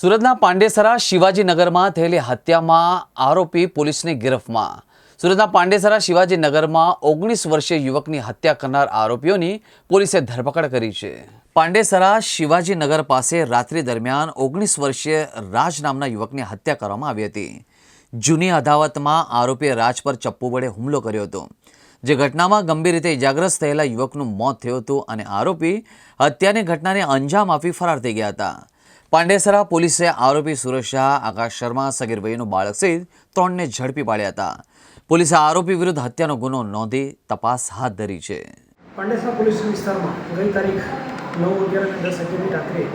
સુરતના પાંડેસરા શિવાજીનગરમાં થયેલી હત્યામાં આરોપી પોલીસની ગિરફમાં સુરતના પાંડેસરા શિવાજીનગરમાં ઓગણીસ વર્ષીય યુવકની હત્યા કરનાર આરોપીઓની પોલીસે ધરપકડ કરી છે. પાંડેસરા શિવાજીનગર પાસે રાત્રિ દરમિયાન ઓગણીસ વર્ષીય રાજ નામના યુવકની હત્યા કરવામાં આવી હતી. જૂની અદાવતમાં આરોપીએ રાજ પર ચપ્પુ વડે હુમલો કર્યો હતો. જે ઘટનામાં ગંભીર રીતે ઇજાગ્રસ્ત થયેલા યુવકનું મોત થયું હતું અને આરોપી હત્યાની ઘટનાને અંજામ આપી ફરાર થઈ ગયા હતા. પાંડેસરા પોલીસે આરોપી સુરેશ શાહ, આકાશ શર્મા, સગીર વયનું બાળક સહિત ત્રણને ઝડપી પાડ્યા હતા. પોલીસે આરોપી વિરુદ્ધ હત્યાનો ગુનો નોંધી તપાસ હાથ ધરી છે. પાંડેસરા પોલીસ વિસ્તારમાં ગઈ તારીખ નવ અગિયાર દસ અગિયારની રાત્રે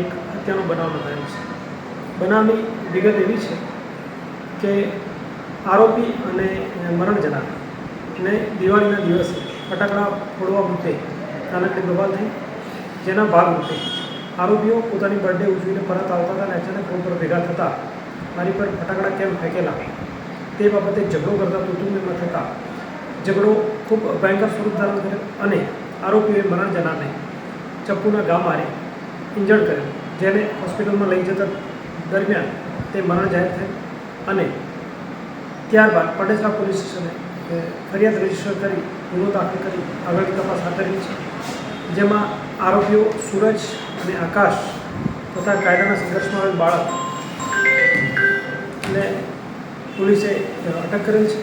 એક હત્યાનો બનાવ નોંધાયો છે. બનાવની વિગત એવી છે કે આરોપી અને મરણ જનાર ને દિવાળીના દિવસે ફટાકડા ફોડવા મૂકે નાનકડી બબાલ થઈ, જેના ભાગરૂપે આરોપીઓ પોતાની બર્થડે ઉજવીને પરત આવતા હતા અને અચાનક રોડ પર ભેગા થતાં મારી પર ફટાકડા કેમ ફેંકેલા? તે બાબતે ઝઘડો કરતા કુટુંબીમાં થતાં ઝઘડો ખૂબ ભયંકર સ્વરૂપ ધારણ કર્યો અને આરોપીઓએ મરણ જનારને ચપ્પુના ગા મારી ઇન્જર્ડ કર્યો, જેને હોસ્પિટલમાં લઈ જતા દરમિયાન તે મરણ જાહેર થઈ અને ત્યારબાદ પટેસરા પોલીસ સ્ટેશને ફરિયાદ રજિસ્ટર કરી ગુનો દાખલ કરી આગળની તપાસ હાથ ધરી છે, જેમાં આરોપીઓ સૂરજ અને આકાશ તથા કાયદાના સંઘર્ષમાં આવેલ બાળક. ને પોલીસે અટક કરેલ છે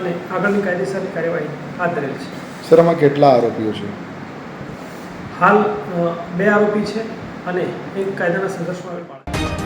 અને આગળની કાયદેસરની કાર્યવાહી હાથ ધરેલ છે. સર આમાં કેટલા આરોપીઓ છે? હાલ બે આરોપી છે અને એક કાયદાના સંઘર્ષમાં આવેલ બાળક.